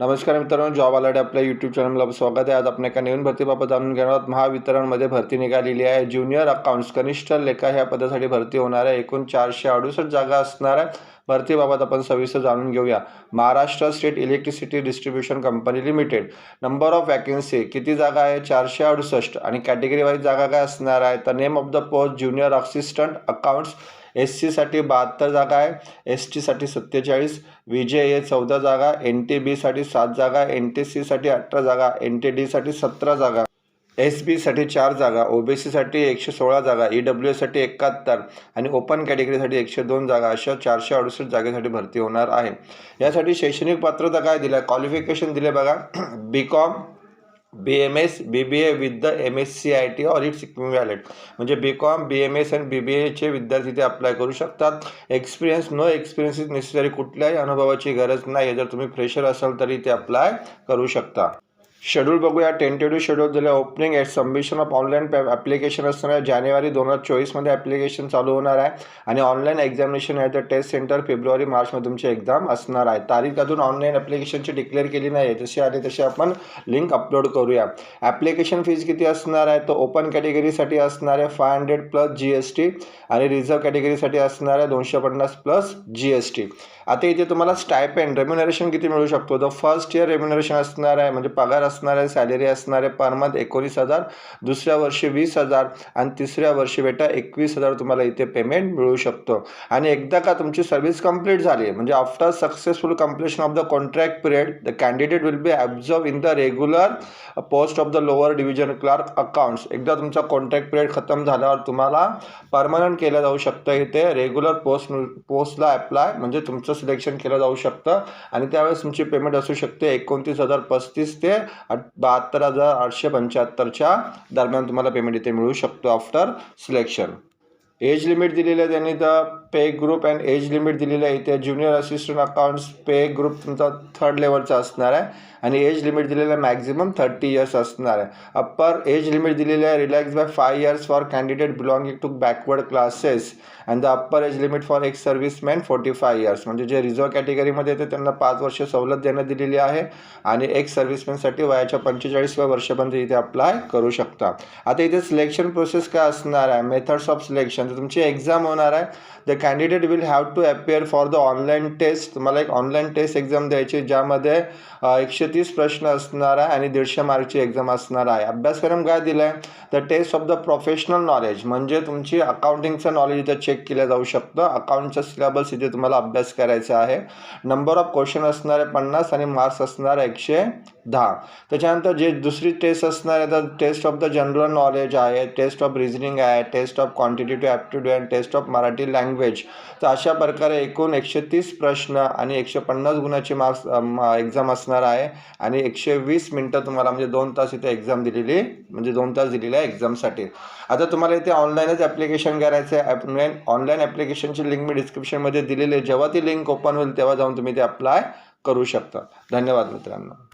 नमस्कार मित्रांनो job alert आपल्या यूट्यूब चॅनलला स्वागत आहे. आज आपण एका नवीन भरतीबाबत जाणून घेणार आहोत. महावितरणमध्ये भरती निघालेली आहे. ज्युनियर अकाउंट्स कनिष्ठ लेखा ह्या पदासाठी भरती होणार आहे. एकूण चारशे अडुसष्ट जागा असणार आहे. भरतीबाबत आपण सविस्तर जाणून घेऊया. Maharashtra state electricity distribution company limited. Number of vacancy किती जागा आहे? चारशे अडुसष्ट. आणि कॅटेगरी वाईज जागा काय असणार आहे? तर name of the post junior assistant accounts S सीसाठी बहात्तर जागा आहे एस टीसाठी सत्तेचाळीस व्ही जे ए चौदा जागा एन टी बीसाठी सात जागा एन टी सीसाठी अठरा जागा एन टी डीसाठी सतरा जागा एस बीसाठी चार जागा ओ बी सीसाठी एकशे सोळा जागा ई डब्ल्यू एसाठी एकाहत्तर आणि ओपन कॅटेगरीसाठी एकशे दोन जागा अशा चारशे अडुसष्ट जागेसाठी भरती होणार आहे. यासाठी शैक्षणिक पात्रता काय दिलं आहे क्वालिफिकेशन दिले बघा. B Com B M S B B A with the M S C I T or its valid म्हणजे B Com B M S आणि बी बी एचे विद्यार्थी ते अप्लाय करू शकतात. Experience no experience is necessary कुठल्याही अनुभवाची गरज नाही. जर तुम्ही फ्रेशर असाल तरी ते अप्लाय करू शकता. शेड्यूल बघूया. टेंटेटिव्ह शेड्यूल दिलं. Opening at submission of online application असणार आहे. जानेवारी दोन हजार चोवीसमध्ये ॲप्लिकेशन चालू होणार आहे. आणि ऑनलाईन एक्झामिनेशन आहे तर टेस्ट सेंटर फेब्रुवारी मार्चमध्ये तुमची एक्झाम असणार आहे. तारीख अजून ऑनलाईन ॲप्लिकेशनची डिक्लेअर केली नाही आहे जशी आली तशी आपण लिंक अपलोड करूया. ॲप्लिकेशन फीज किती असणार आहे? तर ओपन कॅटेगरीसाठी असणार आहे five hundred plus G S T आणि रिझर्व कॅटेगरीसाठी असणार आहे दोनशे पन्नास प्लस जी एस टी आता इथे तुम्हाला स्टायपेंड रेम्युनरेशन किती मिळू शकतो? तर फर्स्ट इयर रेम्युनरेशन असणार आहे म्हणजे पगार असणाऱ्या सॅलरी असणारे पर मंथ एकोणीस हजार दुसऱ्या वर्षी वीस हजार आणि तिसऱ्या वर्षी बेटा एकवीस हजार तुम्हाला इथे पेमेंट मिळू शकतो. आणि एकदा का तुमची सर्व्हिस कंप्लीट झाली म्हणजे after successful completion of the contract period the candidate will be absorb in the regular post of the lower division clerk accounts एकदा तुमचा कॉन्ट्रॅक्ट पिरियड खतम झाल्यावर तुम्हाला परमनंट केलं जाऊ शकतं इथे रेग्युलर पोस्ट पोस्टला अप्लाय म्हणजे तुमचं सिलेक्शन केलं जाऊ शकतं. आणि त्यावेळेस तुमची पेमेंट असू शकते एकोणतीस हजार पस्तीस ते आठ बहात्तर हजार आठशे पंच्याहत्तरच्या दरम्यान तुम्हाला पेमेंट इथे मिळू शकतो आफ्टर सिलेक्शन एज लिमिट दिलेलं आहे त्यांनी. तर pay group and age limit दिलेलं आहे इथे. Junior assistant accounts pay group तुमचा थर्ड लेवलचा असणार आहे. आणि एज लिमिट दिलेलं आहे मॅक्झिमम थर्टी इयर्स असणार आहे. अप्पर एज लिमिट दिलेली आहे relax by five years for candidate belonging to backward classes and the upper age limit for ex serviceman forty five years म्हणजे जे रिझर्व कॅटेगरीमध्ये येते त्यांना पाच वर्ष सवलत देण्यात दिलेली आहे. आणि एक्स सर्व्हिसमॅनसाठी वयाच्या पंचेचाळीसव्या वर्षापर्यंत इथे अप्लाय करू शकता. आता इथे सिलेक्शन प्रोसेस काय असणार आहे? मेथड्स ऑफ सिलेक्शन तर तुमची एक्झाम होणार आहे. The candidate will have to appear for the online test तुम्हाला एक ऑनलाईन टेस्ट एक्झाम द्यायची ज्यामध्ये एकशे तीस प्रश्न असणार आहे आणि दीडशे मार्कची एक्झाम असणार आहे. अभ्यासक्रम काय दिला आहे the test of the professional knowledge म्हणजे तुमची अकाउंटिंगचं नॉलेज इथं चेक केलं जाऊ शकतं. अकाउंटचं सिलेबस इथे तुम्हाला अभ्यास करायचा आहे. नंबर ऑफ क्वेश्चन असणार आहे पन्नास आणि मार्क्स असणार आहे एकशे दहा. त्याच्यानंतर जे दुसरी टेस्ट असणार आहे तर test of the general knowledge आहे टेस्ट ऑफ रिझनिंग आहे test of quantitative aptitude and test of Marathi language तर अशा प्रकारे एकूण एकशे तीस प्रश्न आणि एकशे पन्नास गुणाची मार्क्स एक्झाम असणार आहे. आणि एकशे वीस मिनटं तुम्हाला म्हणजे दोन तास इथे एक्झाम दिलेली म्हणजे दोन तास दिलेली आहे एक्झामसाठी आता तुम्हाला इथे ऑनलाईनच ॲप्लिकेशन करायचं आहे ऑनलाईन ऑनलाईन ॲप्लिकेशनची लिंक मी डिस्क्रिप्शनमध्ये दिलेली आहे. जेव्हा ती लिंक ओपन होईल तेव्हा जाऊन तुम्ही ते अप्लाय करू शकता. धन्यवाद मित्रांनो.